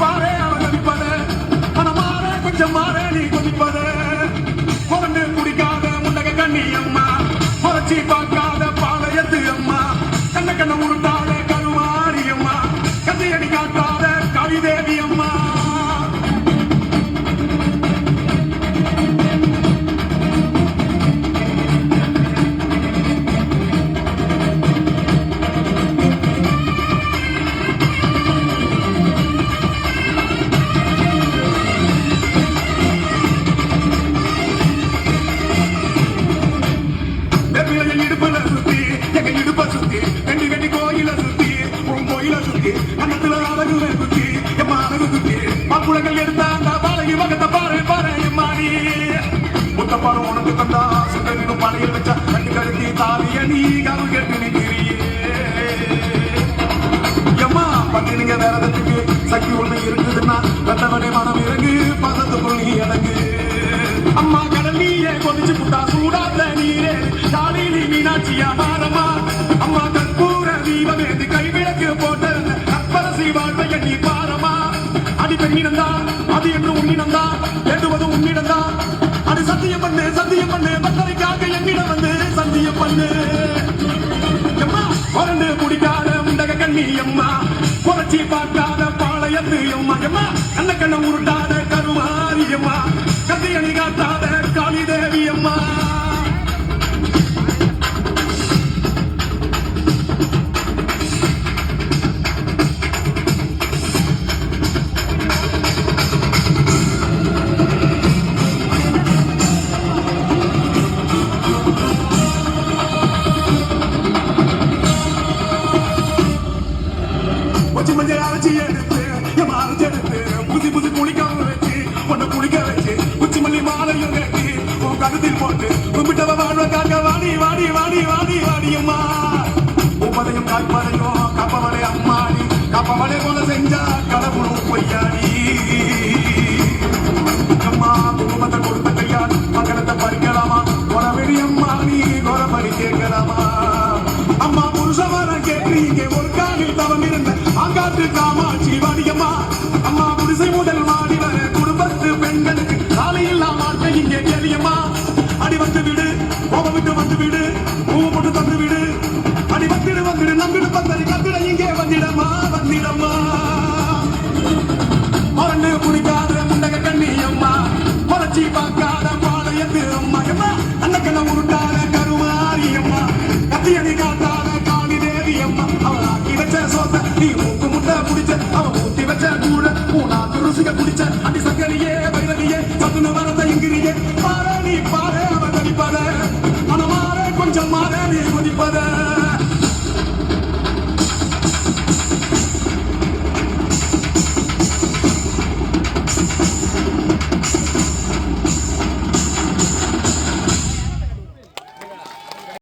குதிப்பாரே அவன் குதிப்பது மனமாறே கொஞ்சம் மாறே நீ குதிப்பது குடிக்காத முன்னக கண்ணியம்மா. புரட்சி பார்க்க நீயே புட்டா சூடாத நீரே காலினி மீனாட்சியா மாறமா அம்மா கற்பூர தீபமேந்து கைவிளக்கு போட்ட கற்பரசி வாழ்வைய நீ பாரமா அடி பெண்ணிடந்தா அது என்று உன்னிடந்தா வேண்டுவது உன்னிடந்தா அது சத்தியம் பண்ணு சத்தியம் பண்ணு பத்தரைக்காக என்னிடம் வந்து சத்தியம் பண்ணு குடிக்காத முண்டக கண்ணி அம்மா புரட்சி பார்க்காத பாளையத்து அம்மா எம்மா கண்ண கண்ண உன் போட்டு கும்பிட்டவ வாழ்வ காக்க வாடி வாடி வாடி வாடி வாடியம்மா உப்பதையும் காய்ப்பதையும் கப்பவளை அம்மாடி கப்பவளை போல செஞ்சா கடவுளும் பொய்யாடி. அம்மா குடும்பத்தை கொடுத்த கையால் மகனத்தை பறிக்கலாமா? குறவெடி அம்மா நீ குறபடி கேட்கலாமா? அம்மா புருஷவர கேட்டு இங்கே ஒரு காலில் தவம் இருந்த காமாட்சி வாடியம்மா அம்மா. குடிசை முதல் மாடி வர குடும்பத்து பெண்களுக்கு சாலையில்லா மாட்டை இங்கே கேளியம்மா விட்டு வந்து விடு. பாரு நீ